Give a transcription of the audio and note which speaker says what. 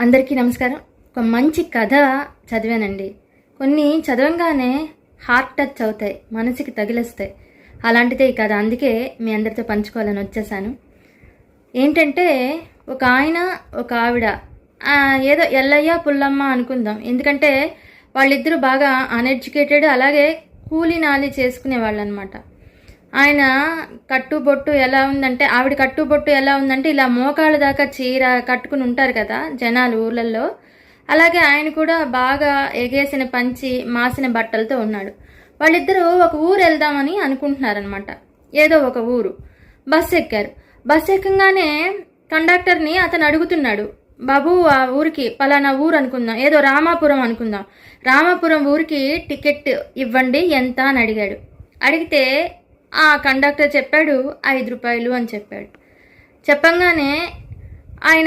Speaker 1: అందరికీ నమస్కారం. ఒక మంచి కథ చదివానండి. కొన్ని చదవంగానే హార్ట్ టచ్ అవుతాయి మనసుకి తగిలేస్తాయి. అలాంటిదే ఈ కథ. అందుకే మీ అందరితో పంచుకోవాలని వచ్చేసాను. ఏంటంటే ఒక ఆయన ఒక ఆవిడ ఏదో ఎల్లయ్య పుల్లమ్మ అనుకుందాం. ఎందుకంటే వాళ్ళిద్దరూ బాగా అన్ఎడ్యుకేటెడ్ అలాగే కూలి నాలి చేసుకునే వాళ్ళు అనమాట ఆయన కట్టుబొట్టు ఎలా ఉందంటే ఆవిడ కట్టుబొట్టు ఎలా ఉందంటే ఇలా మోకాళ్ళ దాకా చీర కట్టుకుని ఉంటారు కదా జనాలు ఊర్లలో. అలాగే ఆయన కూడా బాగా ఎగేసిన పంచి మాసిన బట్టలతో ఉన్నాడు. వాళ్ళిద్దరూ ఒక ఊరు వెళ్దామని అనుకుంటున్నారనమాట ఏదో ఒక ఊరు. బస్ ఎక్కారు. బస్ ఎక్కగానే కండక్టర్ని అతను అడుగుతున్నాడు. బాబు ఆ ఊరికి పలానా ఊరు అనుకుందాం. ఏదో రామాపురం అనుకుందాం. రామాపురం ఊరికి టికెట్ ఇవ్వండి ఎంత? అని అడిగాడు. అడిగితే ఆ కండక్టర్ చెప్పాడు ఐదు రూపాయలు అని చెప్పాడు. చెప్పంగానే ఆయన